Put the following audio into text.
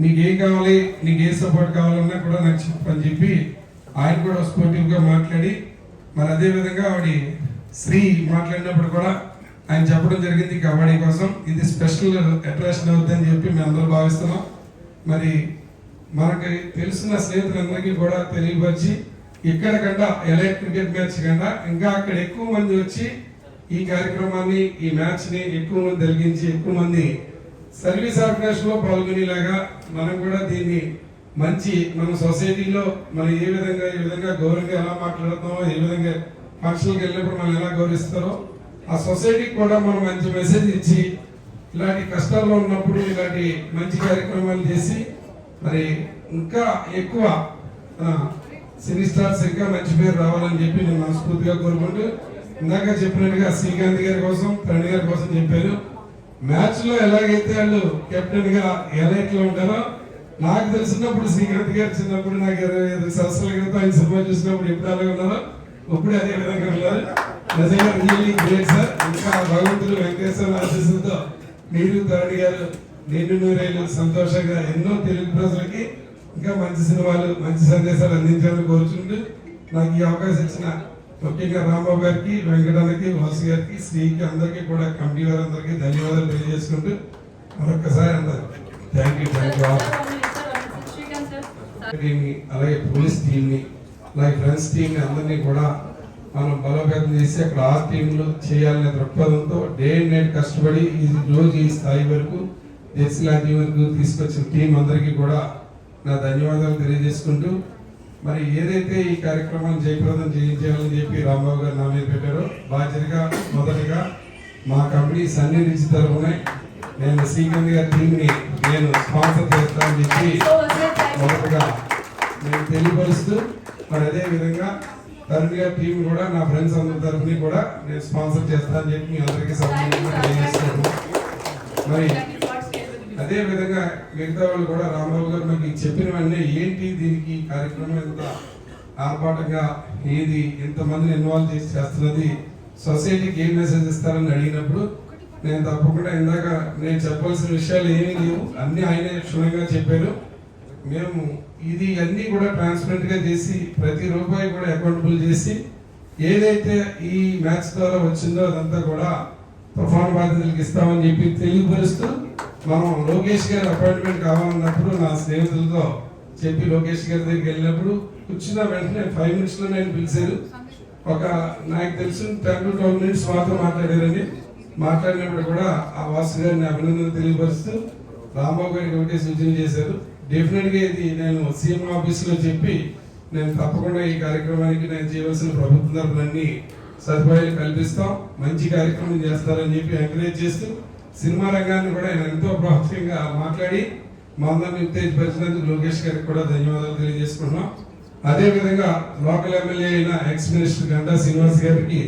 నీకు ఏం కావాలి నీకు ఏ సపోర్ట్ కావాలన్నా కూడా నాకు చెప్పని చెప్పి ఆయన కూడా సపోర్టివ్గా మాట్లాడి మరి అదేవిధంగా ఆవిడ శ్రీ మాట్లాడినప్పుడు కూడా ఆయన చెప్పడం జరిగింది కబడ్డీ కోసం. ఇది స్పెషల్ అట్రాక్షన్ అవుతుందని చెప్పి మేము అందరూ భావిస్తున్నాం. మరి మనకి తెలిసిన స్నేహితులందరికీ కూడా తెలియపరిచి ఇక్కడ కంట ఎలైట్ క్రికెట్ మ్యాచ్ కంట ఇంకా అక్కడ ఎక్కువ మంది వచ్చి ఈ కార్యక్రమాన్ని ఈ మ్యాచ్ని ఎక్కువ మంది జరిగించి ఎక్కువ మంది సర్వీస్ ఆర్గనైజేషన్లో పాల్గొనేలాగా మనం కూడా దీన్ని మంచి మన సొసైటీలో మనం ఏ విధంగా ఏ విధంగా గౌరవంగా ఎలా మాట్లాడుతామో ఏ విధంగా ఫంక్షన్కి వెళ్ళినప్పుడు మనం ఎలా గౌరవిస్తారో ఆ సొసైటీకి కూడా మనం మంచి మెసేజ్ ఇచ్చి ఇలాంటి కష్టాల్లో ఉన్నప్పుడు ఇలాంటి మంచి కార్యక్రమాలు చేసి మరి ఇంకా ఎక్కువ సినీ స్టార్స్ ఇంకా మంచి పేరు రావాలని చెప్పి నేను మనస్ఫూర్తిగా కోరుకుంటూ ఇందాక చెప్పినట్టుగా శ్రీకాంత్ గారి కోసం ప్రణయ్ గారి కోసం చెప్పారు మ్యాచ్లో ఎలాగైతే వాళ్ళు కెప్టెన్గా ఎలైట్ ఉంటారో నాకు తెలిసినప్పుడు శ్రీకాంత్ గారు చిన్నప్పుడు నాకు ఇరవై ఐదు సంవత్సరాల క్రితం ఆయన సినిమా చూసినప్పుడు ఎప్పుడు అలాగే ఉన్నారో ఇప్పుడు అదే విధంగా ఉన్నారు. నిజంగా రియల్లీ గ్రేట్ సార్ ఇంకా భగవంతుడు వెంకటేశ్వర ఆశీస్సులతో మీరు తరుణి గారు నిండు నూరేళ్ళు సంతోషంగా ఎన్నో తెలుగు ప్రజలకి ఇంకా మంచి సినిమాలు మంచి సందేశాలు అందించాలని కోరుచుంటూ నాకు ఈ అవకాశం ఇచ్చిన ముఖ్యంగా రాంబాబు గారికి వెంకటన్నకి వాసు గారికి శ్రీకి అందరికీ కూడా కమిటీ వారందరికీ ధన్యవాదాలు తెలియజేసుకుంటూ మరొకసారి అందరు థ్యాంక్ యూ థ్యాంక్ యూ అలాగే పోలీస్ టీంని అలాగే ఫ్రెండ్స్ టీంని అందరినీ కూడా మనం బలోపేతం చేసి అక్కడ ఆ టీంలు చేయాలనే దృక్పథంతో డే అండ్ నైట్ కష్టపడి ఈ రోజు ఈ స్థాయి వరకు దేశ లాంటి వరకు తీసుకొచ్చిన టీం అందరికీ కూడా నా ధన్యవాదాలు తెలియజేసుకుంటూ మరి ఏదైతే ఈ కార్యక్రమాన్ని జయప్రదం చేయించాలని చెప్పి రాంబాబు గారు నా మీద పెట్టారో బాధ్యతగా మొదటిగా మా కంపెనీ సన్నీ రిచ్ తరఫున నేను శ్రీకాంత్ గారి టీంని నేను స్పాన్సర్ చేస్తానని చెప్పి మొదటగా నేను తెలియపరుస్తూ మరి అదే విధంగా తరుణ్ గారి టీం కూడా నా ఫ్రెండ్స్ అందరి తరఫుని కూడా నేను స్పాన్సర్ చేస్తానని చెప్పి మీ అందరికీ సంబంధించిన తెలియజేస్తాను మరి అదే విధంగా మిగతా వాళ్ళు కూడా రామారావు గారు మనకి చెప్పినవన్నీ ఏంటి దీనికి కార్యక్రమం ఎంత ఆర్పాటంగా ఏది ఎంతమందిని ఇన్వాల్వ్ చేసి చేస్తున్నది సొసైటీకి ఏం మెసేజ్ ఇస్తారని అడిగినప్పుడు నేను తప్పకుండా ఇందాక నేను చెప్పాల్సిన విషయాలు ఏమీ లేవు. అన్నీ ఆయనే క్షుణ్ణంగా చెప్పారు. మేము ఇది అన్నీ కూడా ట్రాన్స్పరెంట్గా చేసి ప్రతి రూపాయి కూడా అకౌంటబుల్ చేసి ఏదైతే ఈ మ్యాచ్ ద్వారా వచ్చిందో అదంతా కూడా తుఫాన్ బాధితులకు ఇస్తామని చెప్పి తెలియపరుస్తూ మనం లోకేష్ గారి అపాయింట్మెంట్ కావాలన్నప్పుడు నా స్నేహితులతో చెప్పి లోకేష్ గారి దగ్గరికి వెళ్ళినప్పుడు వచ్చిన వెంటనే ఫైవ్ మినిట్స్లో నేను పిలిచారు. ఒక నాకు తెలిసి టెన్ టు ట్వెల్వ్ మినిట్స్ మాత్రం మాట్లాడారండి మాట్లాడినప్పుడు కూడా ఆ వాసు గారిని అభినందన తెలియపరుస్తూ రాంబాబు గారికి ఒకటే సూచన చేశారు. డెఫినెట్గా ఇది నేను సీఎం ఆఫీస్లో చెప్పి నేను తప్పకుండా ఈ కార్యక్రమానికి నేను చేయవలసిన ప్రభుత్వం తరపున సదుపాయాలు కల్పిస్తాం. మంచి కార్యక్రమం చేస్తారని చెప్పి ఎంకరేజ్ చేస్తూ సినిమా రంగాన్ని కూడా ఆయన ఎంతో ప్రాముఖ్యంగా మాట్లాడి మా ఉత్తేజపరిచినందుకు లోకేష్ గారికి కూడా ధన్యవాదాలు తెలియజేసుకుంటున్నాం. అదేవిధంగా లోకల్ ఎమ్మెల్యే అయిన ఎక్స్ మినిస్టర్ గంటా శ్రీనివాస్ గారికి